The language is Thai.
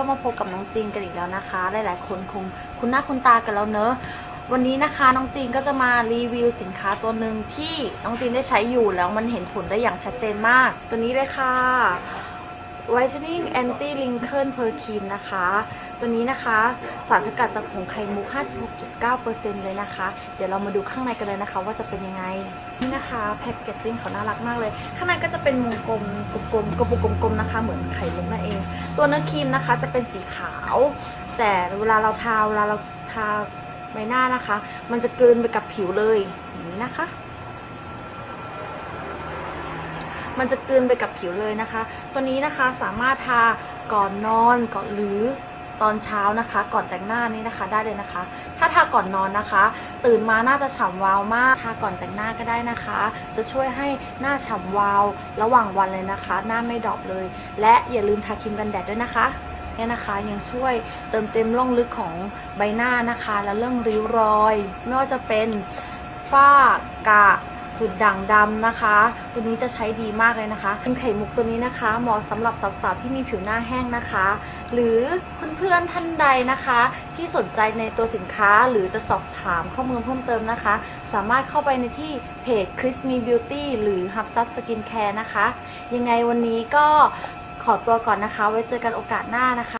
ก็มาพบกับน้องจีนกันอีกแล้วนะคะ หลายๆ คนคงคุ้นหน้าคุ้นตากันแล้วเนอะวันนี้นะคะน้องจีนก็จะมารีวิวสินค้าตัวหนึ่งที่น้องจีนได้ใช้อยู่แล้วมันเห็นผลได้อย่างชัดเจนมาก ตัวนี้เลยค่ะ Whitening Anti Wrinkle Per Cream นะคะ ตัวนี้นะคะสารสกัดจากผงไข่มุก 56.9%เลยนะคะ เดี๋ยวเรามาดูข้างในกันเลยนะคะ ว่าจะเป็นยังไง นี่นะคะแพ็กเกจจิ้งเขาน่ารักมากเลย ข้างในก็จะเป็นวงกลมกลมกระปุกกลมๆนะคะ เหมือนไข่มุกนั่นเอง ตัวเนื้อครีมนะคะจะเป็นสีขาว แต่เวลาเราทาเวลาเราทาใบหน้านะคะ มันจะกลืนไปกับผิวเลยอย่างนี้นะคะ มันจะกลืนไปกับผิวเลยนะคะ ตัวนี้นะคะสามารถทาก่อนนอนก่อนหรือตอนเช้านะคะ ก่อนแต่งหน้านี่นะคะได้เลยนะคะ ถ้าทาก่อนนอนนะคะ ตื่นมาน่าจะฉ่ำวาวมากทาก่อนแต่งหน้าก็ได้นะคะ จะช่วยให้หน้าฉ่ำวาวระหว่างวันเลยนะคะ หน้าไม่ดรอปเลย และอย่าลืมทาครีมกันแดดด้วยนะคะเนี่ยนะคะยังช่วยเติมเต็มร่องลึกของใบหน้านะคะ แล้วเรื่องริ้วรอย ไม่ว่าจะเป็นฝ้ากระ จุดด่างดำนะคะ ตัวนี้จะใช้ดีมากเลยนะคะเป็นไข่มุกตัวนี้นะคะ เหมาะสำหรับสาวๆที่มีผิวหน้าแห้งนะคะ หรือเพื่อนๆท่านใดนะคะ ที่สนใจในตัวสินค้าหรือจะสอบถามข้อมูลเพิ่มเติมนะคะ สามารถเข้าไปในที่เพจ Chris Me Beauty หรือ h u b s u b Skin Care นะคะ ยังไงวันนี้ก็ขอตัวก่อนนะคะ ไว้เจอกันโอกาสหน้านะคะ